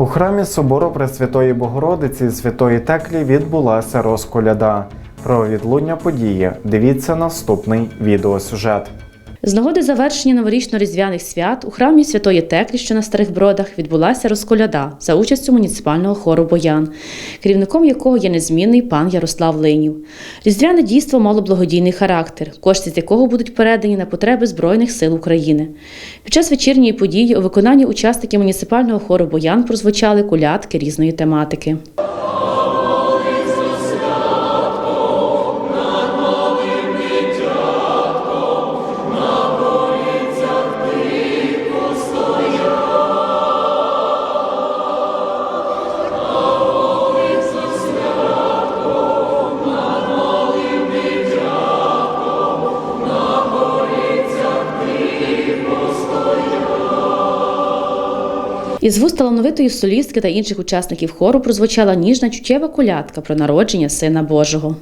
У храмі собору Пресвятої Богородиці Святої Теклі відбулася розколяда. Про відлуння події дивіться наступний відеосюжет. З нагоди завершення новорічно-різдвяних свят у храмі Святої Теклі, що на старих бродах, відбулася розколяда за участю муніципального хору Боян, керівником якого є незмінний пан Ярослав Линів. Різдвяне дійство мало благодійний характер, кошти з якого будуть передані на потреби Збройних сил України. Під час вечірньої події у виконанні учасників муніципального хору Боян прозвучали колядки різної тематики. Із вуст талановитої солістки та інших учасників хору прозвучала ніжна чуттєва колядка про народження Сина Божого.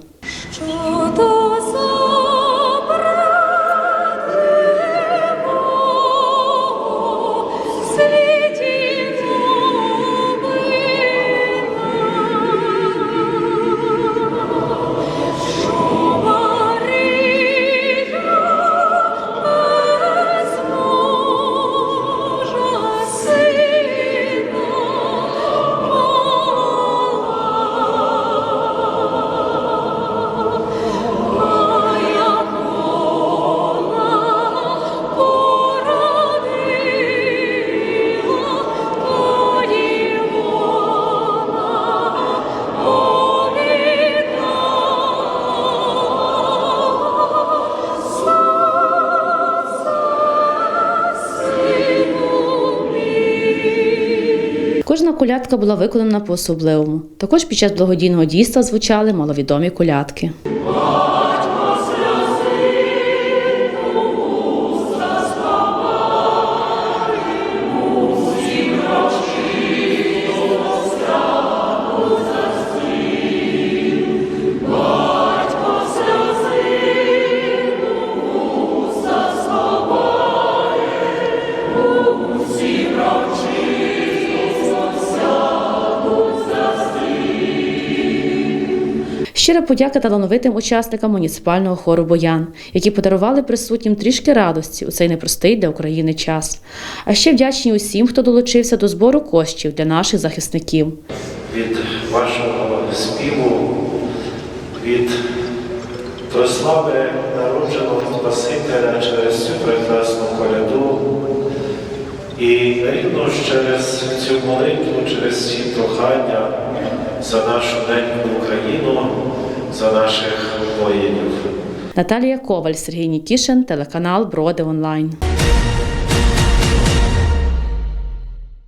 Кожна колядка була виконана по-особливому. Також під час благодійного дійства звучали маловідомі колядки. Щира подяка талановитим учасникам муніципального хору Боян, які подарували присутнім трішки радості у цей непростий для України час. А ще вдячні усім, хто долучився до збору коштів для наших захисників. від вашого співу, від прослави народженого Спасителя через цю прекрасну. І рівно через цю молитву, через ці прохання за нашу неньку Україну, за наших воїнів. Наталія Коваль, Сергій Нікішин, телеканал Броди Онлайн.